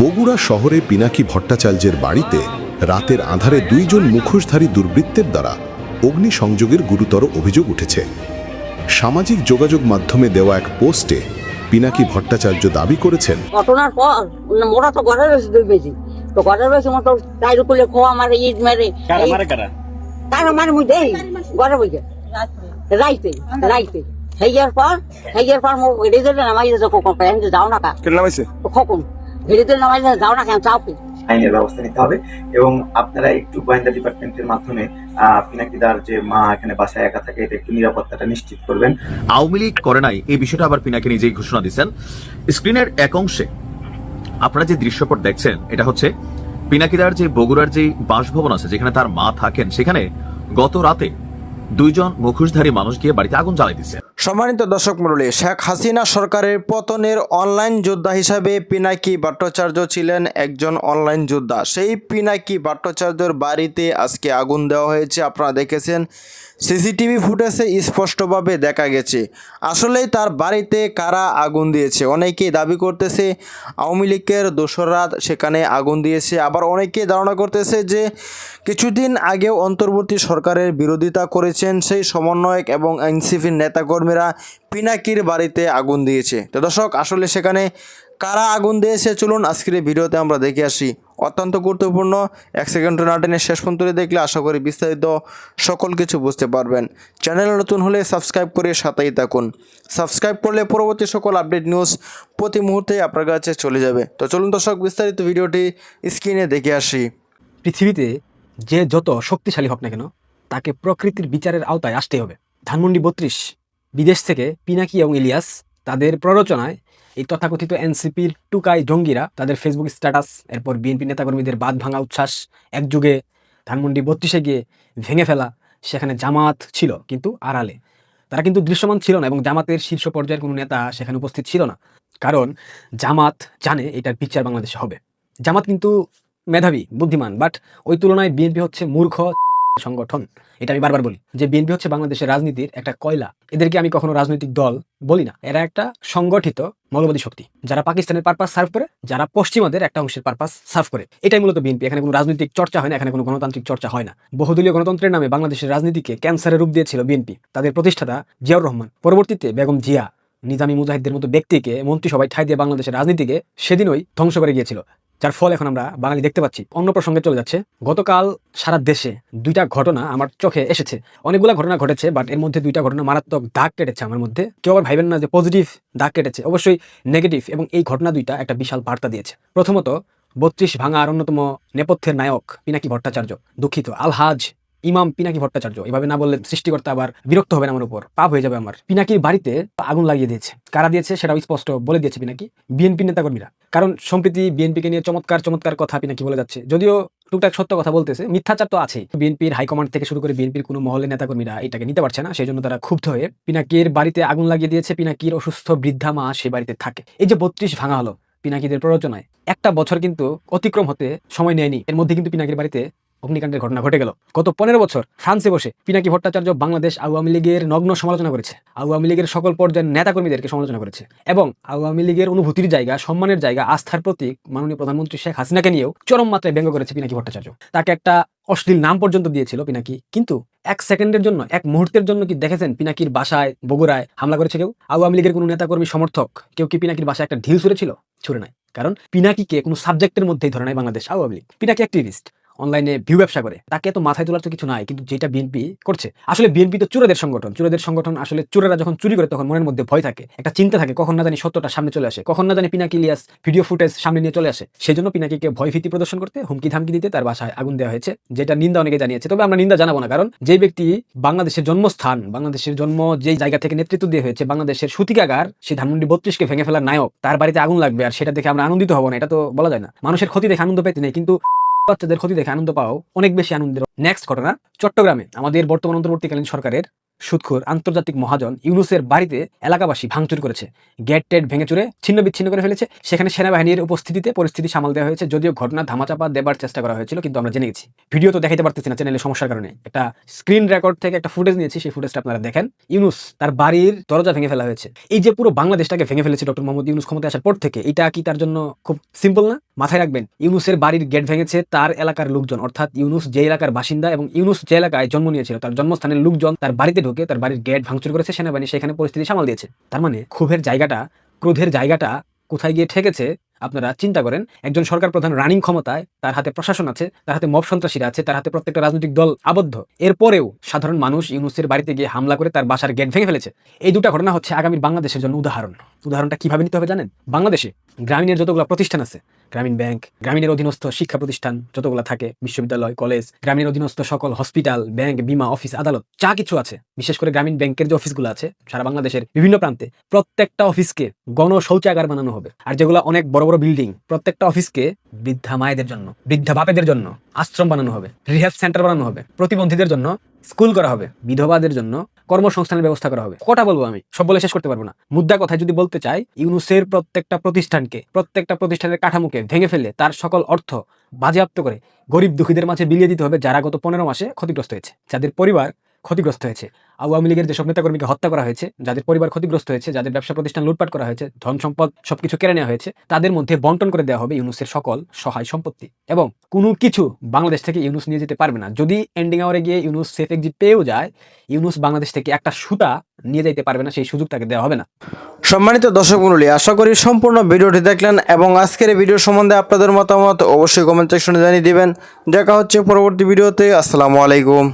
বগুড়া শহরে পিনাকি ভট্টাচার্যের বাড়িতে রাতের আধারে দুইজন মুখোশধারী দুর্বৃত্তের দ্বারা অগ্নিসংযোগের গুরুতর অভিযোগ উঠেছে। সামাজিক যোগাযোগ মাধ্যমে দেওয়া এক পোস্টে পিনাকি ভট্টাচার্য দাবি করেছেন ঘটনার পর মোরা তো ঘরে রয়েছে দুই বেশি। তো ঘরে রয়েছে মতো টাইর খুলে খোয়া মারে ইট মেরে মারে তার মানে মুই দেই ঘরে বইকে। রাইতে রাইতে। হেয়ার পর হেয়ার পর মো দিলে নামাই যাও না কা। কেন নামাইছে? খকুন। ঘেড়ে নামাই যাও না কেন চাও কি? আইনের ব্যবস্থা নিতে হবে এবং আপনারা একটু গোয়েন্দা ডিপার্টমেন্টের মাধ্যমে আহ, পিনাকিদার যে মা এখানে বাসায় একা থাকে এটা একটু নিরাপত্তাটা নিশ্চিত করবেন। আওয়ামী লীগ করে নাই এই বিষয়টা আবার পিনাকে নিজেই ঘোষণা দিচ্ছেন স্ক্রিনের এক অংশে আপনারা যে দৃশ্যপট দেখছেন এটা হচ্ছে পিনাকিদার যে বগুড়ার যে বাসভবন আছে যেখানে তার মা থাকেন সেখানে গত রাতে দুইজন মুখোশধারী মানুষ গিয়ে বাড়িতে আগুন জ্বালাই দিচ্ছে সম্মানিত দর্শক মণ্ডলী, শেখ হাসিনা সরকারের পতনের অনলাইন যোদ্ধা হিসাবে পিনাকি ভট্টাচার্য ছিলেন একজন অনলাইন যোদ্ধা। সেই পিনাকি ভট্টাচার্যর বাড়িতে আজকে আগুন দেওয়া হয়েছে, আপনারা দেখেছেন। সিসিটিভি ফুটেজে স্পষ্টভাবে দেখা গেছে। আসলেই তার বাড়িতে কারা আগুন দিয়েছে? অনেকেই দাবি করতেছে আওয়ামী লীগের দোসররা সেখানে আগুন দিয়েছে। আবার অনেকেই ধারণা করতেছে যে কিছুদিন আগেও অন্তর্বর্তী সরকারের বিরোধিতা করেছেন সেই সমন্বয়ক এবং এনসিপির নেতাকর্মীরা। পিনাকির বাড়িতে আগুন দিয়েছে। তো দর্শক, আসলে সেখানে কারা আগুন দিয়েছে চলুন আজকের ভিডিওতে আমরা দেখে আসি। অত্যন্ত গুরুত্বপূর্ণ, এক সেকেন্ড না টেনে শেষ পর্যন্ত দেখলে আশা করি বিস্তারিত সকল কিছু বুঝতে পারবেন। চ্যানেল নতুন হলে সাবস্ক্রাইব করে সাথেই থাকুন। সাবস্ক্রাইব করলে পরবর্তী সকল আপডেট নিউজ প্রতি মুহূর্তে আপনার কাছে চলে যাবে। তো চলুন দর্শক, বিস্তারিত ভিডিওটি স্ক্রিনে দেখে আসি। পৃথিবীতে যে যত শক্তিশালী হোক না কেন, তাকে প্রকৃতির বিচারের আওতায় আসতেই হবে। ধানমন্ডি বত্রিশ বিদেশ থেকে পিনাকি এবং ইলিয়াস তাদের প্ররোচনায় এই তথাকথিত এনসিপির টুকাই জঙ্গিরা তাদের ফেসবুক স্ট্যাটাস, এরপর বিএনপি নেতাকর্মীদের বাদ ভাঙা উচ্ছ্বাস, একযুগে ধানমন্ডি বত্রিশে গিয়ে ভেঙে ফেলা সেখানে জামাত ছিল কিন্তু আড়ালে। তারা কিন্তু দৃশ্যমান ছিল না এবং জামাতের শীর্ষ পর্যায়ের কোনো নেতা সেখানে উপস্থিত ছিল না। কারণ জামাত জানে এটার বিচার বাংলাদেশে হবে। জামাত কিন্তু মেধাবী, বুদ্ধিমান বাট ওই তুলনায় বিএনপি হচ্ছে মূর্খ সংগঠন, এটা আমি বারবার বলি, যে বিএনপি হচ্ছে বাংলাদেশের রাজনীতির একটা কয়লা। এদেরকে আমি কখনো রাজনৈতিক দল বলি না। এরা একটা সংগঠিত মৌলবাদী শক্তি, যারা পাকিস্তানের পারপাস সার্ভ করে, যারা পশ্চিমাদের একটা অংশের পারপাস সার্ভ করে। এটাই মূলত বিএনপি, এখানে কোনো রাজনৈতিক চর্চা হয় না, এখানে কোনো গণতান্ত্রিক চর্চা হয় না। বহুদলীয় গণতন্ত্রের নামে বাংলাদেশের রাজনীতিকে ক্যান্সারের রূপ দিয়েছিল বিএনপি। তাদের প্রতিষ্ঠাতা জিয়াউর রহমান, পরবর্তীতে বেগম জিয়া, নিজামী মুজাহিদদের মতো ব্যক্তিকে মন্ত্রিসভায় ঠাই দিয়ে বাংলাদেশের রাজনীতিকে সেদিনই ধ্বংস করে গিয়েছিল। যার ফল এখন আমরা বাঙালি দেখতে পাচ্ছি, অন্য প্রসঙ্গে চলে যাচ্ছে। গতকাল সারা দেশে দুইটা ঘটনা আমার চোখে এসেছে। অনেকগুলো ঘটনা ঘটেছে বাট এর মধ্যে দুইটা ঘটনা মারাত্মক দাগ কেটেছে আমার মধ্যে। কেউ আবার ভাইবেন না যে পজিটিভ দাগ কেটেছে, অবশ্যই নেগেটিভ এবং এই ঘটনা দুইটা একটা বিশাল বার্তা দিয়েছে। প্রথমত, বত্রিশ ভাঙা আর অন্যতম নেপথ্যের নায়ক পিনাকি ভট্টাচার্য, দুঃখিত, আলহাজ ইমাম পিনাকি ভট্টাচার্য। এভাবে না বললে সৃষ্টিকর্তা আবার বিরক্ত হবে আমার উপর। পাপ হয়ে যাবে আমার। পিনাকির বাড়িতে আগুন লাগিয়ে দিয়েছে। কারা দিয়েছে সেটাও স্পষ্ট বলে দিয়েছে পিনাকি। বিএনপি নেতাকর্মীরা। কারণ সম্প্রতি বিএনপিকে নিয়ে চমৎকার চমৎকার কথা পিনাকি বলে যাচ্ছে। যদিও টুকটাক সত্য কথা বলতেছে, মিথ্যাচার তো আছেই। বিএনপির হাইকমান্ড থেকে শুরু করে বিএনপির কোনো মহলের নেতাকর্মীরা এটাকে নিতে পারছে না। সেই জন্য তারা ক্ষুব্ধ হয়ে পিনাকির বাড়িতে আগুন লাগিয়ে দিয়েছে। পিনাকির অসুস্থ বৃদ্ধা মা সে বাড়িতে থাকে। এই যে বত্রিশ ভাঙা হলো পিনাকিদের প্ররোচনায়। একটা বছর কিন্তু অতিক্রম হতে সময় নেয়নি। এর মধ্যে কিন্তু পিনাকির বাড়িতে অগ্নিকাণ্ডের ঘটনা ঘটে গেল। গত পনেরো বছর ফ্রান্সে বসে পিনাকি ভট্টাচার্য বাংলাদেশ আওয়ামী লীগের নগ্ন সমালোচনা করেছে। আওয়ামী লীগের সকল পর্যায়ের নেতাকর্মীদেরকে সমালোচনা করেছে এবং আওয়ামী লীগের অনুভূতির জায়গা, সম্মানের জায়গা, আস্থার প্রতীক মাননীয় প্রধানমন্ত্রী শেখ হাসিনাকে নিয়েও চরম মাত্রায় ব্যঙ্গ করেছে পিনাকি ভট্টাচার্য। তাকে একটা অশ্লীল নাম পর্যন্ত দিয়েছিল পিনাকি। কিন্তু এক সেকেন্ডের জন্য, এক মুহূর্তের জন্য কি দেখেছেন পিনাকির বাসায়, বগুড়ায় হামলা করেছে কেউ? আওয়ামী লীগের কোনো নেতাকর্মী সমর্থক কেউ কি পিনাকির বাসায় একটা ঢিল ছুড়েছিল? ছুড়ে নাই। কারণ পিনাকিকে কোনো সাবজেক্টের মধ্যেই ধরে নাই বাংলাদেশ আওয়ামী লীগ। পিনাকি অ্যাক্টিভিস্ট অনলাইনে ভিউ ব্যবসা করে, তাকে তো মাথায় তোলার তো কিছু নাই, কিন্তু যেটা বিএনপি করছে, আসলে বিএনপি তো চোরেদের সংগঠন চোরেদের সংগঠন আসলে চোরেরা যখন চুরি করে তখন মনের মধ্যে ভয় থাকে, একটা চিন্তা থাকে, কখন না জানি সত্যটা সামনে চলে আসে, কখন না জানি পিনাকি ইলিয়াস ভিডিও ফুটেজ সামনে নিয়ে চলে আসে সেই জন্য পিনাকিকে ভয় ভীতি প্রদর্শন করতে হুমকি ধামকি দিতে তার বাসায় আগুন দেওয়া হয়েছে, যেটা নিন্দা অনেকে জানিয়েছে, তবে আমরা নিন্দা জানাব না, কারণ যে ব্যক্তি বাংলাদেশের জন্মস্থান, বাংলাদেশের জন্ম যেই জায়গা থেকে নেতৃত্ব দিয়ে হয়েছে, বাংলাদেশের সুতিকাগার সেই ধানমন্ডি বত্রিশকে ভেঙে ফেলার নায়ক, তার বাড়িতে আগুন লাগবে, আর সেটা দেখে আমরা আনন্দিত হব না, এটা তো বলা যায় না, মানুষের ক্ষতি দেখে আনন্দ পেতে নেই, কিন্তু বাচ্চাদের ক্ষতি দেখে আনন্দ পাওয়াও অনেক বেশি আনন্দের। নেক্সট ঘটনা, চট্টগ্রামে, আমাদের বর্তমান অন্তর্বর্তীকালীন সরকারের সুৎখুর আন্তর্জাতিক মহাজন ইউনুসের বাড়িতে এলাকাবাসী ভাঙচুর করেছে। গেট টেট ভেঙে চুরে ছিন্ন বিচ্ছিন্ন করে ফেলেছে। সেখানে সেনাবাহিনীর উপস্থিতিতে পরিস্থিতি সামাল দেওয়া হয়েছে। যদিও ঘটনা ধামাচাপা দেবার চেষ্টা করা হয়েছিল, কিন্তু আমরা জেনে গেছি। ভিডিও তো দেখাতে পারতেছি না চ্যানেলের সমস্যার কারণে। একটা স্ক্রিন রেকর্ড থেকে একটা ফুটেজ নিয়েছি, সেই ফুটেজটা আপনারা দেখেন। ইউনুস তার বাড়ির দরজা ভেঙে ফেলা হয়েছে। এই যে পুরো বাংলাদেশটাকে ভেঙে ফেলেছে ডক্টর মোহাম্মদ ইউনুস ক্ষমতায় আসার পর থেকে, এটা কি তার জন্য খুব সিম্পল না? মাথায় রাখবেন, ইউনুসের বাড়ির গেট ভেঙেছে তার এলাকার লোকজন। অর্থাৎ ইউনুস যে এলাকার বাসিন্দা এবং ইউনুস যে এলাকায় জন্ম নিয়েছিল, তার জন্মস্থানের লোকজন তার বাড়িতে ঢুকে তার বাড়ির গেট ভাঙচুর করেছে সেনাবাহিনী, সেখানে পরিস্থিতি সামাল দিয়েছে। তার মানে ক্ষোভের জায়গাটা, ক্রোধের জায়গাটা কোথায় গিয়ে ঠেকেছে, আপনারা চিন্তা করেন। একজন সরকার প্রধান রানিং ক্ষমতায়, তার হাতে প্রশাসন আছে, তার হাতে মব সন্ত্রাসীরা আছে, তার হাতে প্রত্যেকটা রাজনৈতিক দল আবদ্ধ। এরপরেও সাধারণ মানুষ ইউনুসের বাড়িতে গিয়ে হামলা করে তার বাসার গেট ভেঙে ফেলেছে। এই দুটা ঘটনা হচ্ছে আগামী বাংলাদেশের জন্য উদাহরণ। উদাহরণটা কীভাবে নিতে হবে জানেন? বাংলাদেশে গ্রামীণের যতগুলো প্রতিষ্ঠান আছে, গ্রামীণ ব্যাংক, গ্রামীণের অধীনস্থ শিক্ষা প্রতিষ্ঠান যতগুলো থাকে, বিশ্ববিদ্যালয়, কলেজ, গ্রামীণের অধীনস্থ সকল হসপিটাল, ব্যাংক, বিমা, অফিস, আদালত, যা কিছু আছে, বিশেষ করে গ্রামীণ ব্যাংকের যে অফিসগুলো আছে, সারা বাংলাদেশের বিভিন্ন প্রান্তে প্রত্যেকটা অফিসকে গণ শৌচাগার বানানো হবে। আর যেগুলো অনেক বড় বড় বিল্ডিং, প্রত্যেকটা অফিসকে বৃদ্ধা মায়েদের জন্য, বৃদ্ধা বাপেদের জন্য আশ্রম বানানো হবে, রিহ্যাব সেন্টার বানানো হবে, প্রতিবন্ধীদের জন্য স্কুল করা হবে, বিধবাদের জন্য কর্মসংস্থানের ব্যবস্থা করা হবে। কটা বলব আমি? সব বলে শেষ করতে পারব না। মুদ্রা কথায় যদি বলতে চাই, ইউনুসের প্রত্যেকটা প্রতিষ্ঠানকে, প্রত্যেকটা প্রতিষ্ঠানের কাঠামোকে ভেঙে ফেলে তার সকল অর্থ বাজেয়াপ্ত করে গরিব দুঃখীদের মাঝে বিলিয়ে দিতে হবে যারা গত পনেরো মাসে ক্ষতিগ্রস্ত হয়েছে, যাদের পরিবার ক্ষতিগ্রস্ত হয়েছে। আওয়ামী লীগের যেসব নেতাকর্মীকে হত্যা করা হয়েছে, যাদের পরিবার ক্ষতিগ্রস্ত হয়েছে, যাদের ব্যবসা প্রতিষ্ঠান লুটপাট করা হয়েছে, ধন সম্পদ সবকিছু কেড়ে নেওয়া হয়েছে, তাদের মধ্যে বন্টন করে দেওয়া হবে ইউনুসের সকল সহায় সম্পত্তি। এবং কোনো কিছু বাংলাদেশ থেকে ইউনুস নিয়ে যেতে পারবে না। যদি এন্ডিং আওয়ারে গিয়ে ইউনুস সেফ এক্সিট পেয়েও যায়, ইউনুস বাংলাদেশ থেকে একটা সুতা নিয়ে যেতে পারবে না, সেই সুযোগ তাকে দেওয়া হবে না। সম্মানিত দর্শক মণ্ডলী, আশা করি সম্পূর্ণ ভিডিওটি দেখলেন এবং আজকের এই ভিডিও সম্বন্ধে আপনাদের মতামত অবশ্যই কমেন্ট সেকশনে জানিয়ে দিবেন। দেখা হচ্ছে পরবর্তী ভিডিওতে, আসসালামু আলাইকুম।